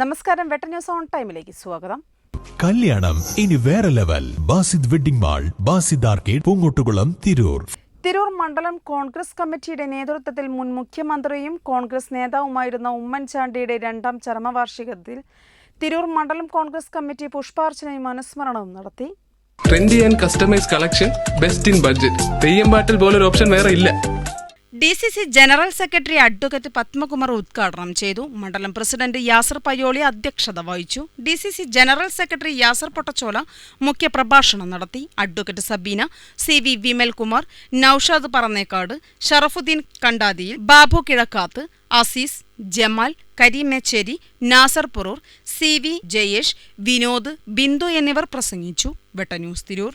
നമസ്കാരം വെട്ട news on ടൈമിലേക്ക് സ്വാഗതം. കല്യാണം ഇനി വേറെ level. Basid wedding mall Basid arcade Poongottukulam Tirur. Tirur മണ്ഡലം കോൺഗ്രസ് കമ്മിറ്റിയുടെ നേതൃത്വത്തിൽ മുൻ മുഖ്യമന്ത്രിയും കോൺഗ്രസ് നേതാവുമായിരുന്ന ഉമ്മൻചാണ്ടിയുടെ രണ്ടാം ചരമവാർഷികത്തിൽ തിരൂർ മണ്ഡലം കോൺഗ്രസ് കമ്മിറ്റി പുഷ്പാർച്ചനയും അനുസ്മരണവും നടത്തി. Trendy and customise collection best in budget Theyyam പാട്ടിൽ പോലൊരു ഓപ്ഷൻ വേറെ ഇല്ല. D C C general secretary advocate Padmakumar ഉദ്ഘാടനം ചെയ്തു. മണ്ഡലം പ്രസിഡന്റ് യാസർ പയ്യോളി അധ്യക്ഷത വഹിച്ചു. D C C general secretary Yasar Pottachola മുഖ്യപ്രഭാഷണം നടത്തി. Advocate Sabeena C V Vimalkumar Noushad Parannekkad Sharafuddin Kandathiyil Babu Kizhakkath Azeez Jamal Kareemecheri Nasar Purur C V Jayesh Vinod Bindu എന്നിവർ പ്രസംഗിച്ചു. വെട്ട news Tirur.